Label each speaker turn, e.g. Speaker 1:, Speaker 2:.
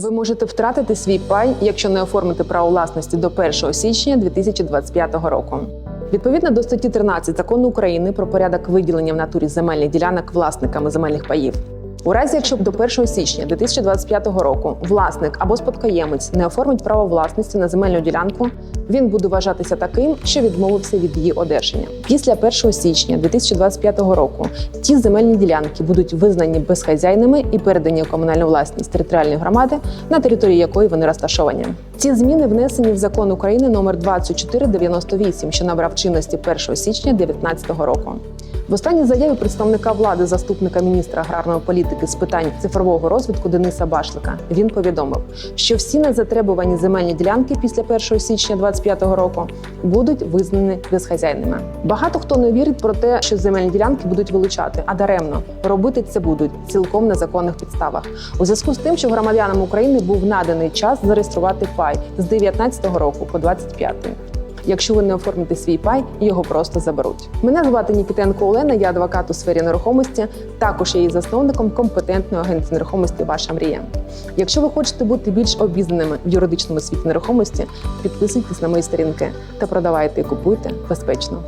Speaker 1: Ви можете втратити свій пай, якщо не оформите право власності до 1 січня 2025 року. Відповідно до статті 13 закону України про порядок виділення в натурі земельних ділянок власниками земельних паїв. У разі, якщо до 1 січня 2025 року власник або спадкоємець не оформить право власності на земельну ділянку, він буде вважатися таким, що відмовився від її одержання. Після 1 січня 2025 року ті земельні ділянки будуть визнані безхазяйними і передані у комунальну власність територіальної громади, на території якої вони розташовані. Ці зміни внесені в закон України номер 2498, що набрав чинності 1 січня 2019 року. В останній заяві представника влади, заступника міністра аграрної політики з питань цифрового розвитку Дениса Башлика він повідомив, що всі незатребувані земельні ділянки після 1 січня 2025 року будуть визнані безхазяйними. Багато хто не вірить про те, що земельні ділянки будуть вилучати, а даремно робити це будуть цілком на законних підставах. У зв'язку з тим, що громадянам України був наданий час зареєструвати пай з 19 року по 25. Якщо ви не оформите свій пай, його просто заберуть. Мене звати Нікітенко Олена, я адвокат у сфері нерухомості. Також я є засновником компетентної агенції нерухомості Ваша мрія. Якщо ви хочете бути більш обізнаними в юридичному світі нерухомості, підписуйтесь на мої сторінки та продавайте і купуйте безпечно.